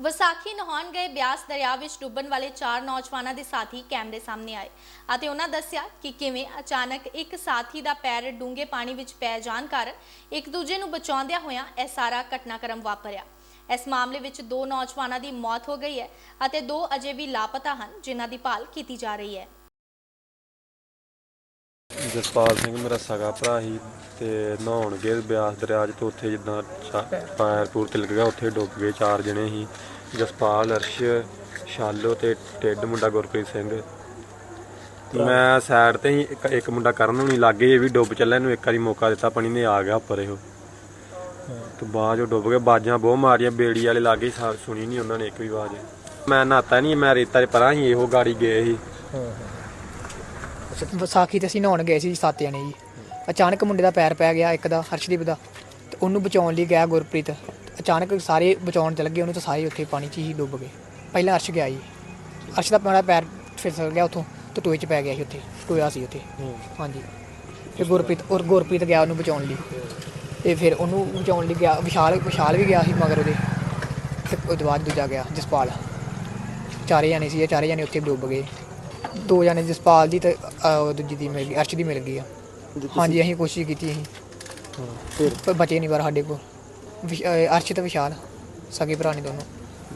ਵਿਸਾਖੀ ਨਹਾਉਣ ਗਏ ਬਿਆਸ ਦਰਿਆ ਵਿੱਚ ਡੁੱਬਣ ਵਾਲੇ ਚਾਰ ਨੌਜਵਾਨਾਂ ਦੇ ਸਾਥੀ ਕੈਮਰੇ ਸਾਹਮਣੇ ਆਏ ਅਤੇ ਉਹਨਾਂ ਦੱਸਿਆ ਕਿ ਕਿਵੇਂ ਅਚਾਨਕ ਇੱਕ ਸਾਥੀ ਦਾ ਪੈਰ ਡੂੰਘੇ ਪਾਣੀ ਵਿੱਚ ਪੈ ਜਾਣ ਕਾਰਨ ਇੱਕ ਦੂਜੇ ਨੂੰ ਬਚਾਉਂਦਿਆਂ ਹੋਇਆਂ ਇਹ ਸਾਰਾ ਘਟਨਾਕ੍ਰਮ ਵਾਪਰਿਆ। ਇਸ ਮਾਮਲੇ ਵਿੱਚ ਦੋ ਨੌਜਵਾਨਾਂ ਦੀ ਮੌਤ ਹੋ ਗਈ ਹੈ ਅਤੇ ਦੋ ਅਜੇ ਵੀ ਲਾਪਤਾ ਹਨ ਜਿਨ੍ਹਾਂ ਦੀ ਭਾਲ ਕੀਤੀ ਜਾ ਰਹੀ ਹੈ। ਜਸਪਾਲ ਸਿੰਘ ਮੇਰਾ ਸਗਾ ਭਰਾ ਸੀ ਤੇ ਨਹਾਉਣ ਗਏ ਬਿਆਸ ਦਰਿਆ 'ਚ ਤੇ ਉੱਥੇ ਜਿੱਦਾਂ ਚਾ- ਪੈਰ ਪੂਰ ਤਿਲਕ ਗਿਆ ਉੱਥੇ ਡੁੱਬ ਗਏ ਚਾਰ ਜਣੇ ਸੀ। ਜਸਪਾਲ ਅਰਸ਼ ਸ਼ਾਲੋ ਤੇ ਟਿੱਡ ਮੁੰਡਾ ਗੁਰਪ੍ਰੀਤ ਸਿੰਘ। ਮੈਂ ਸਾਈਡ ਤੇ ਹੀ ਇੱਕ, ਇੱਕ ਮੁੰਡਾ ਕਰਨ ਨੂੰ ਨਹੀਂ ਲੱਗੇ ਇਹ ਵੀ ਡੁੱਬ ਚੱਲਿਆ ਇਹਨੂੰ ਇੱਕ ਵਾਰੀ ਮੌਕਾ ਦਿੱਤਾ ਪਾਣੀ ਨੇ ਆ ਗਿਆ ਉੱਪਰ ਇਹੋ। ਤੇ ਬਾਅਦ ਜੋ ਡੁੱਬ ਗਿਆ ਬਾਜਾਂ ਬਹੁਤ ਮਾਰੀਆਂ ਬੇੜੀ ਵਾਲੇ ਲਾਗੇ ਸੁਣੀ ਨਹੀਂ ਉਹਨਾਂ ਨੇ ਇੱਕ ਵੀ ਆਵਾਜ਼। ਮੈਂ ਨਹਾਤਾ ਨਹੀਂ ਮੈਂ ਰੇਤਾ 'ਚ ਪਰਾਂ ਹੀ ਇਹੋ ਗਾੜੀ ਗਏ ਸੀ। ਵਿਸਾਖੀ ਤੇ ਅਸੀਂ ਨਹਾਉਣ ਗਏ ਸੀ ਸੱਤ ਜਣੇ ਜੀ। ਅਚਾਨਕ ਮੁੰਡੇ ਦਾ ਪੈਰ ਪੈ ਗਿਆ ਇੱਕ ਦਾ ਹਰਸ਼ਦੀਪ ਦਾ। ਤੇ ਉਹਨੂੰ ਬਚਾਉਣ ਲਈ ਗਿਆ ਗੁਰਪ੍ਰੀਤ। ਅਚਾਨਕ ਸਾਰੇ ਬਚਾਉਣ ਚੱਲ ਗਏ ਉਹਨੂੰ ਤਾਂ ਸਾਰੇ ਉੱਥੇ ਪਾਣੀ 'ਚ ਹੀ ਡੁੱਬ ਗਏ। ਪਹਿਲਾਂ ਅਰਸ਼ ਗਿਆ ਜੀ। ਅਰਸ਼ ਦਾ ਮੇਰਾ ਪੈਰ ਫਿਸਲ ਗਿਆ ਉੱਥੋਂ ਤੇ ਟੋਏ 'ਚ ਪੈ ਗਿਆ ਸੀ ਉੱਥੇ ਟੋਇਆ ਸੀ ਉੱਥੇ। ਹਾਂਜੀ। ਤੇ ਗੁਰਪ੍ਰੀਤ ਔਰ ਗੁਰਪ੍ਰੀਤ ਗਿਆ ਉਹਨੂੰ ਬਚਾਉਣ ਲਈ। ਤੇ ਫਿਰ ਉਹਨੂੰ ਬਚਾਉਣ ਲਈ ਗਿਆ ਵਿਸ਼ਾਲ ਵਿਸ਼ਾਲ ਵੀ ਗਿਆ ਸੀ ਮਗਰ ਉਹਦੇ। ਤੇ ਉਹਦੇ ਬਾਅਦ ਦੂਜਾ ਗਿਆ ਜਸਪਾਲ। ਚਾਰੇ ਜਾਣੇ ਸੀ ਇਹ ਚਾਰੇ ਜਾਣੇ ਉੱਥੇ ਡੁੱਬ ਗਏ। ਦੋ ਜਾਣੇ ਜਸਪਾਲ ਦੀ ਤੇ ਅਹ, ਦੂਜੀ ਦੀ ਮਿਲ ਗਈ ਅਰਸ਼ ਦੀ ਮਿਲ ਗਈ ਆ। ਹਾਂਜੀ ਅਸੀਂ ਕੋਸ਼ਿਸ਼ ਕੀਤੀ ਅਸੀਂ। ਪਰ ਬਚੇ ਨਹੀਂ ਪਰ ਸਾਡੇ ਕੋਲ। ਵਿਸ਼- ਅਹ, ਅਰਸ਼ ਤੇ ਵਿਸ਼ਾਲ ਸਗੇ ਭਰਾ ਨੇ ਦੋਨੋਂ।